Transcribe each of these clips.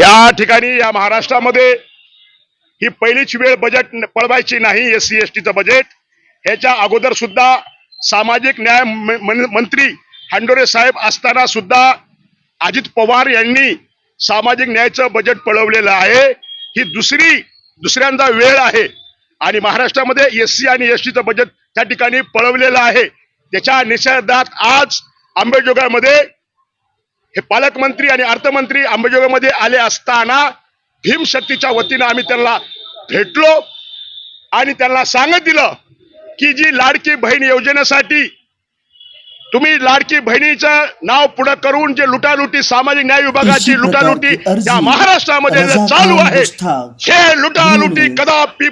या ठिकाणी या महाराष्ट्रामध्ये ही पहिलीच वेळ बजेट पळवायची नाही एस सी एस टीचं बजेट. ह्याच्या अगोदर सुद्धा सामाजिक न्याय मंत्री हांडोरे साहेब असताना सुद्धा अजित पवार यांनी सामाजिक न्यायाचं बजेट पळवलेलं आहे. ही दुसरी दुसऱ्यांदा वेळ आहे. आणि महाराष्ट्रामध्ये एस सी आणि एस टीचं बजेट त्या ठिकाणी पळवलेलं आहे. त्याच्या निषेधात आज आंबेजोगाईमध्ये हे पालकमंत्री आणि अर्थमंत्री अंबेजोगाईमध्ये आले असताना भीमशक्तीच्या वतीनं आम्ही त्यांना भेटलो आणि त्यांना सांगत दिलं की जी लाडकी बहीण योजनेसाठी तुम्ही लाडकी बहिणीचं नाव पुढे करून जे लुटालुटी सामाजिक न्याय विभागाची लुटालुटी त्या महाराष्ट्रामध्ये चालू आहे हे लुटालुटी कदापि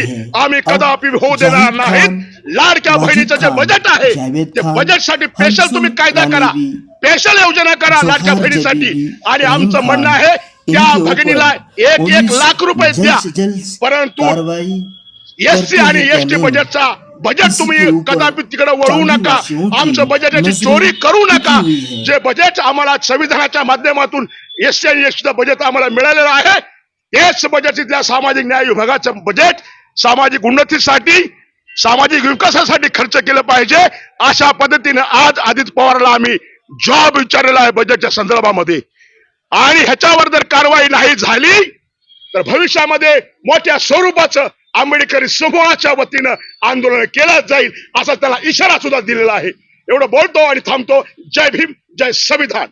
है। आम्ही कदापि होऊ देणार नाहीत. खान, लाडक्या बहिणीचं जे बजेट आहे ते बजेटसाठी स्पेशल तुम्ही कायदा करा. स्पेशल योजना करा लाडक्या बहिणीसाठी. आणि आमचं म्हणणं आहे त्या भगिनीला एक एक लाख रुपये द्या. से परंतु एससी करते आणि एसटी त्याने बजेटचा बजेट तुम्ही कदापि तिकडे वळवू नका. आमचं बजेटाची चोरी करू नका। जे बजेट आम्हाला संविधानाच्या माध्यमातून आणि एसटीचं बजेट आम्हाला मिळालेलं आहे तेच बजेट तिथल्या सामाजिक न्याय विभागाचं बजेट सामाजिक उन्नतीसाठी सामाजिक विकासासाठी खर्च केलं पाहिजे. अशा पद्धतीने आज आदित्य पवारला आम्ही जॉब विचारलेला आहे बजेटच्या संदर्भामध्ये. आणि ह्याच्यावर जर कारवाई नाही झाली तर भविष्यामध्ये मोठ्या स्वरूपाचं आंबेडकरी समूहाच्या वतीनं आंदोलन केलं जाईल असा त्याला इशारा सुद्धा दिलेला आहे. एवढं बोलतो आणि थांबतो. जय भीम जय संविधान.